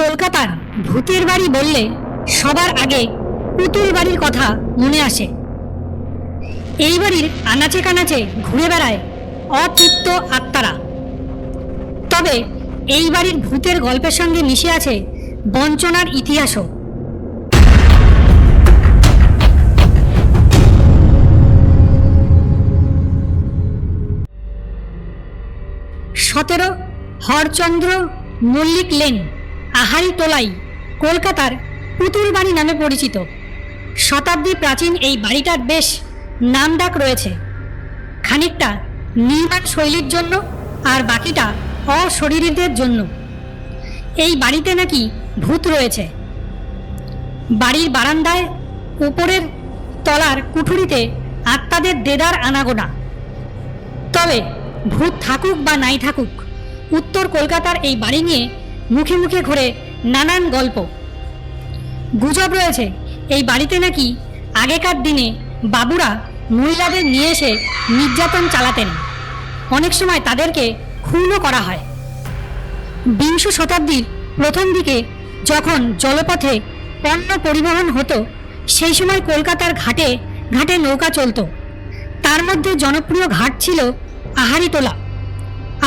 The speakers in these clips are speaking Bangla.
কলকাতার ভূতের বাড়ি বললে সবার আগে পুতুল বাড়ির কথা মনে আসে। এই বাড়ির আনাচে কানাচে ঘুরে বেড়ায় অতৃপ্ত আত্মারা। তবে এই বাড়ির ভূতের গল্পের সঙ্গে মিশে আছে বঞ্চনার ইতিহাসও। সতেরো হরচন্দ্র মল্লিক লেন আহারি তোলাই কলকাতার পুতুল বাড়ি নামে পরিচিত। শতাব্দী প্রাচীন এই বাড়িটার বেশ নামডাক রয়েছে। খানিকটা নির্মাণ শৈলীর জন্য আর বাকিটা অশরীরীদের জন্য। এই বাড়িতে নাকি ভূত রয়েছে। বাড়ির বারান্দায় উপরের তলার কুঠুরিতে আত্মাদের দেদার আনাগোনা। তবে ভূত থাকুক বা নাই থাকুক, উত্তর কলকাতার এই বাড়ি নিয়ে মুখে মুখে ঘুরে নানান গল্প। গুজব রয়েছে, এই বাড়িতে নাকি আগেকার দিনে বাবুরা মহিলাদের নিয়ে এসে নির্যাতন চালাতেন। অনেক সময় তাদেরকে খুনও করা হয়। বিংশ শতাব্দীর প্রথম দিকে যখন জলপথে পণ্য পরিবহন হতো, সেই সময় কলকাতার ঘাটে ঘাটে নৌকা চলতো। তার মধ্যে জনপ্রিয় ঘাট ছিল আহারিটোলা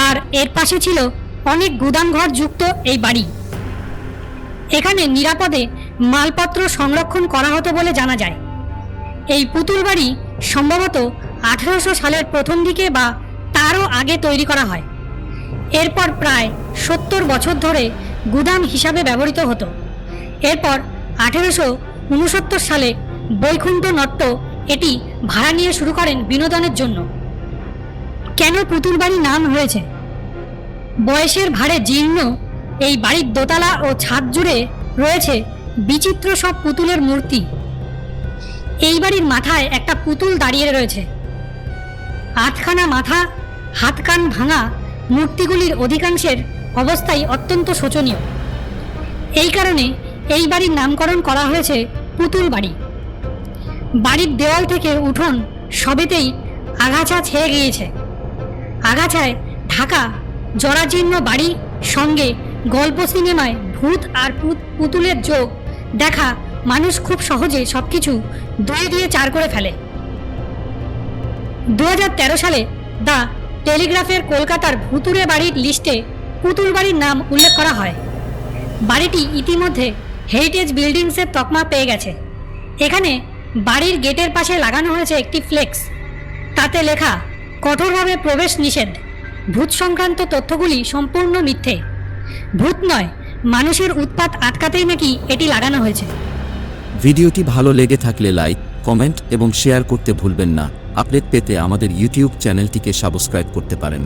আর এর পাশে ছিল অনেক গুদামঘর যুক্ত এই বাড়ি। এখানে নিরাপদে মালপত্র সংরক্ষণ করা হতো বলে জানা যায়। এই পুতুল বাড়ি সম্ভবত আঠারোশো সালের প্রথম দিকে বা তারও আগে তৈরি করা হয়। এরপর প্রায় সত্তর বছর ধরে গুদাম হিসাবে ব্যবহৃত হতো। এরপর আঠেরোশো উনসত্তর সালে বৈকুণ্ঠ নট্ট এটি ভাড়া নিয়ে শুরু করেন বিনোদনের জন্য। কেন পুতুল বাড়ি নাম হয়েছে? বয়সের ভারে জীর্ণ এই বাড়ির দোতলা ও ছাদ জুড়ে রয়েছে বিচিত্র সব পুতুলের মূর্তি। এই বাড়ির মাথায় একটা পুতুল দাঁড়িয়ে রয়েছে। আটখানা মাথা, হাত কান ভাঙা মূর্তিগুলির অধিকাংশের অবস্থাই অত্যন্ত শোচনীয়। এই কারণে এই বাড়ির নামকরণ করা হয়েছে পুতুল বাড়ি। বাড়ির দেওয়াল থেকে উঠোন সবেতেই আগাছা ছেয়ে গিয়েছে। আগাছায় ঢাকা জরাজীর্ণ বাড়ি, সঙ্গে গল্প সিনেমায় ভূত আর পুত- পুতুলের যোগ। দেখা মানুষ খুব সহজে সবকিছু দুই দিয়ে চার করে ফেলে। দু হাজার তেরো সালে দ্য টেলিগ্রাফের কলকাতার ভুতুরে বাড়ির লিস্টে পুতুল বাড়ির নাম উল্লেখ করা হয়। বাড়িটি ইতিমধ্যে হেরিটেজ বিল্ডিংসের তকমা পেয়ে গেছে। এখানে বাড়ির গেটের পাশে লাগানো হয়েছে একটি ফ্লেক্স। তাতে লেখা, কঠোরভাবে প্রবেশ নিষেধ। ভূত সংক্রান্ত তথ্যগুলি সম্পূর্ণ মিথ্যে। ভূত নয়, মানুষের উৎপাত আটকাতেই নাকি এটি লাগানো হয়েছে। ভিডিওটি ভালো লেগে থাকলে লাইক, কমেন্ট এবং শেয়ার করতে ভুলবেন না। আপডেট পেতে আমাদের ইউটিউব চ্যানেলটিকে সাবস্ক্রাইব করতে পারেন।